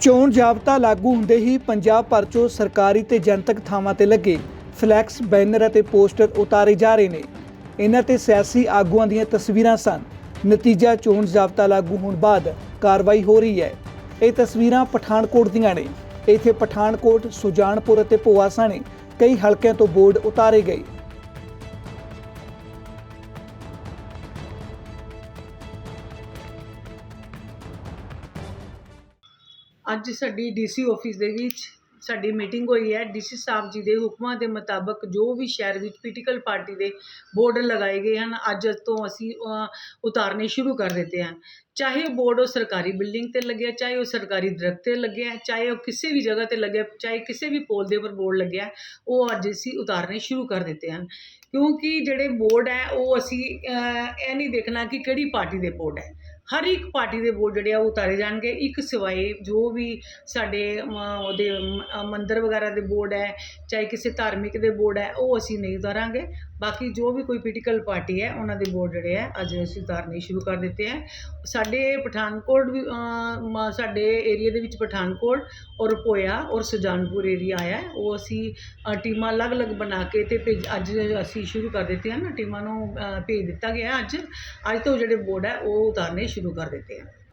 ਚੋਣ ਜਾਬਤਾ ਲਾਗੂ ਹੁੰਦੇ ਹੀ ਪੰਜਾਬ ਭਰ 'ਚੋਂ ਸਰਕਾਰੀ ਤੇ ਜਨਤਕ ਥਾਵਾਂ ਤੇ ਲੱਗੇ ਫਲੈਕਸ, ਬੈਨਰ ਅਤੇ ਪੋਸਟਰ ਉਤਾਰੇ ਜਾ ਰਹੇ ਨੇ। ਇਹਨਾਂ ਤੇ ਸਿਆਸੀ ਆਗੂਆਂ ਦੀਆਂ ਤਸਵੀਰਾਂ ਸਨ। ਨਤੀਜਾ ਚੋਣ ਜਾਬਤਾ ਲਾਗੂ ਹੋਣ ਬਾਅਦ ਕਾਰਵਾਈ ਹੋ ਰਹੀ ਹੈ। ਇਹ ਤਸਵੀਰਾਂ ਪਠਾਨਕੋਟ ਦੀਆਂ ਨੇ। ਇੱਥੇ ਪਠਾਨਕੋਟ, ਸੁਜਾਨਪੁਰ ਅਤੇ ਭੋਆ ਨੇ ਕਈ ਹਲਕਿਆਂ ਤੋਂ ਬੋਰਡ ਉਤਾਰੇ ਗਏ। ਅੱਜ ਸਾਡੀ ਡੀਸੀ ਆਫਿਸ ਦੇ ਵਿੱਚ ਸਾਡੀ ਮੀਟਿੰਗ ਹੋਈ ਹੈ। ਡੀਸੀ ਸਾਹਿਬ ਜੀ ਦੇ ਹੁਕਮਾਂ ਦੇ ਮੁਤਾਬਕ ਜੋ ਵੀ ਸ਼ਹਿਰ ਵਿੱਚ ਪੋਲੀਟੀਕਲ ਪਾਰਟੀ ਦੇ ਬੋਰਡ ਲਗਾਏ ਗਏ ਹਨ, ਅੱਜ ਤੋਂ ਅਸੀਂ ਉਤਾਰਨੇ ਸ਼ੁਰੂ ਕਰ ਦਿੱਤੇ ਹਨ। ਚਾਹੇ ਉਹ ਬੋਰਡ ਉਹ ਸਰਕਾਰੀ ਬਿਲਡਿੰਗ ਤੇ ਲੱਗਿਆ, ਚਾਹੇ ਉਹ ਸਰਕਾਰੀ ਦਰਖਤ ਤੇ ਲੱਗਿਆ, ਚਾਹੇ ਉਹ ਕਿਸੇ ਵੀ ਜਗ੍ਹਾ ਤੇ ਲੱਗਿਆ, ਚਾਹੇ ਕਿਸੇ ਵੀ ਪੋਲ ਦੇ ਉੱਪਰ ਬੋਰਡ ਲੱਗਿਆ, ਉਹ ਅੱਜ ਅਸੀਂ ਉਤਾਰਨੇ ਸ਼ੁਰੂ ਕਰ ਦਿੱਤੇ ਹਨ। ਕਿਉਂਕਿ ਜਿਹੜੇ ਬੋਰਡ ਹੈ, ਉਹ ਅਸੀਂ ਇਹ ਨਹੀਂ ਦੇਖਣਾ ਕਿ ਕਿਹੜੀ ਪਾਰਟੀ ਦੇ ਬੋਰਡ ਹੈ। ਹਰ ਇੱਕ ਪਾਰਟੀ ਦੇ ਬੋਰਡ ਜਿਹੜੇ ਆ ਉਹ ਉਤਾਰੇ ਜਾਣਗੇ। ਇੱਕ ਸਿਵਾਏ ਜੋ ਵੀ ਸਾਡੇ ਉਹਦੇ ਮੰਦਰ ਵਗੈਰਾ ਦੇ ਬੋਰਡ ਹੈ, ਚਾਹੇ ਕਿਸੇ ਧਾਰਮਿਕ ਦੇ ਬੋਰਡ ਹੈ, ਉਹ ਅਸੀਂ ਨਹੀਂ ਉਤਾਰਾਂਗੇ। ਬਾਕੀ ਜੋ ਵੀ ਕੋਈ ਪੋਲੀਟੀਕਲ ਪਾਰਟੀ ਹੈ, ਉਹਨਾਂ ਦੇ ਬੋਰਡ ਜਿਹੜੇ ਆ, ਅੱਜ ਅਸੀਂ ਉਤਾਰਨੇ ਸ਼ੁਰੂ ਕਰ ਦਿੱਤੇ ਹੈ। ਸਾਡੇ ਪਠਾਨਕੋਟ ਵੀ ਮ- ਸਾਡੇ ਏਰੀਆ ਦੇ ਵਿੱਚ ਪਠਾਨਕੋਟ ਔਰ ਪੋਇਆ ਔਰ ਸੁਜਾਨਪੁਰ ਏਰੀਆ ਆਇਆ ਉਹ ਅਸੀਂ ਟੀਮਾਂ ਅਲੱਗ-ਅਲੱਗ ਬਣਾ ਕੇ ਤੇ ਭੇਜ, ਅੱਜ ਅਸੀਂ ਸ਼ੁਰੂ ਕਰ ਦਿੱਤੇ ਹਨ ਟੀਮਾਂ ਨੂੰ ਭੇਜ ਦਿੱਤਾ ਗਿਆ ਅੱਜ। ਅੱਜ ਤੋਂ ਜਿਹੜੇ ਬੋਰਡ ਹੈ, ਉਹ ਉਤਾਰਨੇ ਸ਼ੁਰੂ ਕਰ ਦਿੱਤੇ ਹਨ